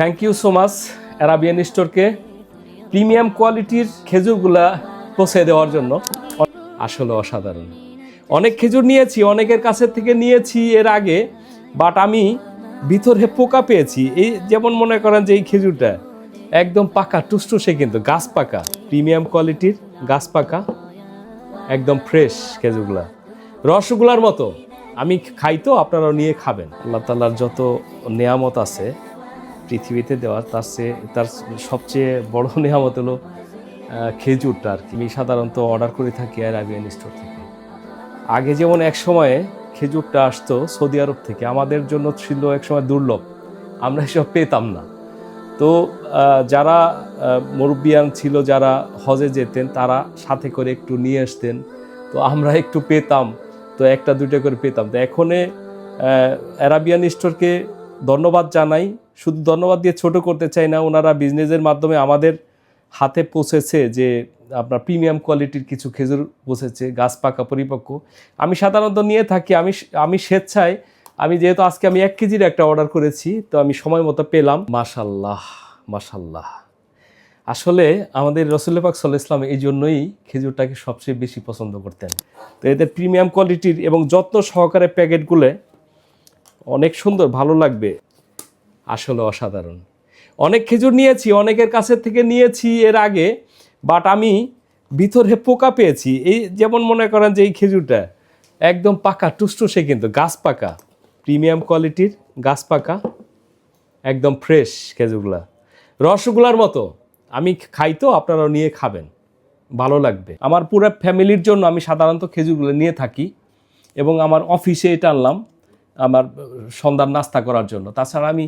Thank you so much Arabian স্টোরকে premium কোয়ালিটির খেজুরগুলা পৌঁছে দেওয়ার জন্য। আসলে অসাধারণ। অনেক খেজুর নিয়েছি, অনেকের কাছে থেকে নিয়েছি এর আগে বাট আমি ভিতরে পোকা পেয়েছি। এই যেমন মনে করেন যে এই খেজুরটা একদম পাকা, টুসটুসে কিন্তু, গাছ পাকা প্রিমিয়াম কোয়ালিটির গাছ পাকা, একদম ফ্রেশ খেজুরগুলা। রসগোল্লার মতো, আমি খাই তো, আপনারাও নিয়ে খাবেন। আল্লাহ তাল্লার যত নেয়ামত আছে পৃথিবীতে দেওয়ার তার চেয়ে তার সবচেয়ে বড় নেয়ামত হলো খেজুরটা আর কি। আমি সাধারণত অর্ডার করে থাকি অ্যারাবিয়ান স্টোর থেকে। আগে যেমন এক সময়ে খেজুরটা আসতো সৌদি আরব থেকে, আমাদের জন্য ছিল এক সময় দুর্লভ। আমরা এসব পেতাম না। তো যারা মুরব্বিয়ান ছিল, যারা হজে যেতেন, তারা সাথে করে একটু নিয়ে আসতেন। তো আমরা একটু পেতাম, তো একটা দুইটা করে পেতাম। তো এখনে অ্যারাবিয়ান স্টোরকে ধন্যবাদ জানাই। শুধু ধন্যবাদ দিয়ে ছোট করতে চাই না, ওনারা বিজনেসের মাধ্যমে আমাদের হাতে পৌঁছেছে যে আপনার প্রিমিয়াম কোয়ালিটির কিছু খেজুর পৌঁছেছে গাছ পাকা, পরিপক্ক। আমি সাধারণত নিয়ে থাকি, আমি আমি স্বেচ্ছায়, আমি যেহেতু আজকে আমি এক কেজির একটা অর্ডার করেছি, তো আমি সময় মতো পেলাম। মাশাল্লাহ মাশাল্লাহ। আসলে আমাদের রসুল্লা পাক সাল্লাহ ইসলাম এই জন্যই খেজুরটাকে সবচেয়ে বেশি পছন্দ করতেন। তো এদের প্রিমিয়াম কোয়ালিটির এবং যত্ন সহকারে প্যাকেটগুলো অনেক সুন্দর, ভালো লাগবে। আসলে অসাধারণ। অনেক খেজুর নিয়েছি, অনেকের কাছে থেকে নিয়েছি এর আগে বাট আমি ভিতরে পোকা পেয়েছি। এই যেমন মনে করেন যে এই খেজুরটা একদম পাকা, টুসটুসে কিন্তু, গাছ পাকা প্রিমিয়াম কোয়ালিটির গাছ পাকা, একদম ফ্রেশ খেজুরগুলা। রসগোল্লার মতো, আমি খাই তো, আপনারাও নিয়ে খাবেন, ভালো লাগবে। আমার পুরো ফ্যামিলির জন্য আমি সাধারণত খেজুরগুলো নিয়ে থাকি, এবং আমার অফিসে এটা আনলাম, আমার সন্ধ্যার নাস্তা করার জন্য। তাছাড়া আমি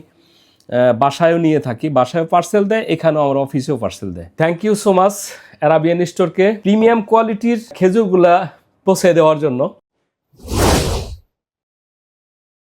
বাসায়ও নিয়ে থাকি, বাসায়ও পার্সেল দেয়, এখানেও আমার অফিসেও পার্সেল দেয়। Thank you so much Arabian স্টোরকে premium কোয়ালিটির খেজুরগুলা পৌঁছে দেওয়ার জন্য।